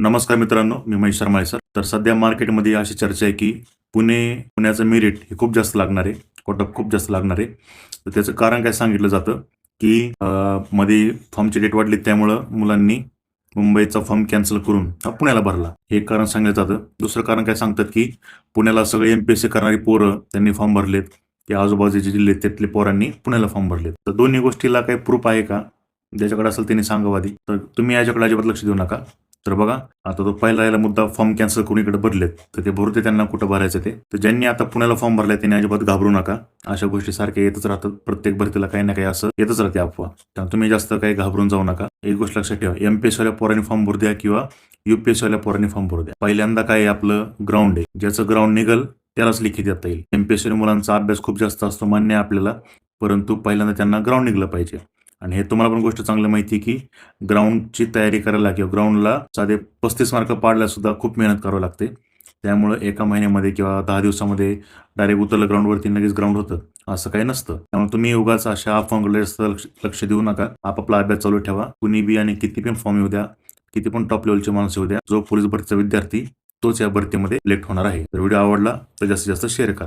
नमस्कार मित्रांनो मी महेश शर्मा आहे सर. तर सध्या मार्केटमध्ये अशी चर्चा आहे की पुणे पुण्याचं मेरिट हे खूप जास्त लागणार आहे कोटअप खूप जास्त लागणार आहे. तर त्याचं कारण काय सांगितलं जातं की मध्ये फॉर्मची डेट वाढली त्यामुळं मुलांनी मुंबईचा फॉर्म कॅन्सल करून हा पुण्याला भरला. हे एक कारण सांगितलं जातं. दुसरं कारण काय सांगतात की पुण्याला सगळे एम पी एस सी करणारी पोरं त्यांनी फॉर्म भरलेत. की आजूबाजूचे जिल्हे आहेत, त्यातले पोरांनी पुण्याला फॉर्म भरलेत. तर दोन्ही गोष्टीला काही प्रूफ आहे का? ज्याच्याकडे असेल त्यांनी सांगावादी आधी. तर तुम्ही याच्याकडे अजिबात लक्ष देऊ नका. तर बघा आता तो पहिला राहिला मुद्दा फॉर्म कॅन्सल कोणीकडे भरलेत. तर ते भरू ते त्यांना कुठं भरायचं ते? तर ज्यांनी आता पुण्याला फॉर्म भरलाय त्यांनी अजिबात घाबरू नका. अशा गोष्टी सारख्या येतच राहतात. प्रत्येक भरतीला काही ना काही असं येतच राहते अफवा. त्यामुळे तुम्ही जास्त काही घाबरून जाऊ नका. एक गोष्ट लक्षात ठेवा एमपीएसवाल्या वाल्या पोरांनी फॉर्म भरू द्या किंवा युपीएसवाल्या पोरांनी फॉर्म भरू द्या. पहिल्यांदा काय आपलं ग्राउंड आहे. ज्याचं ग्राउंड निघल त्यालाच लिखित देता येईल. एम मुलांचा अभ्यास खूप जास्त असतो मान्य आपल्याला. परंतु पहिल्यांदा त्यांना ग्राउंड निघलं पाहिजे. आणि हे तुम्हाला पण गोष्ट चांगली माहिती आहे की ग्राउंडची तयारी करायला किंवा ग्राउंडला साधे पस्तीस मार्क पाडल्या सुद्धा खूप मेहनत करावी लागते. त्यामुळे एका महिन्यामध्ये किंवा दहा दिवसामध्ये डायरेक्ट उतरलं ग्राउंडवरती लगेच ग्राउंड होतं असं काही नसतं. त्यामुळे तुम्ही उगाच अशा फॉर्मकडे लक्ष लक्ष देऊ नका. आपापला अभ्यास चालू ठेवा. कुणी बी आणि किती पण फॉर्म येऊ द्या किती पण टॉप लेवलचे माणसं येऊ द्या जो पोलीस भरतीचा विद्यार्थी तोच या भरतीमध्ये सिलेक्ट होणार आहे. तर व्हिडिओ आवडला तर जास्तीत जास्त शेअर करा.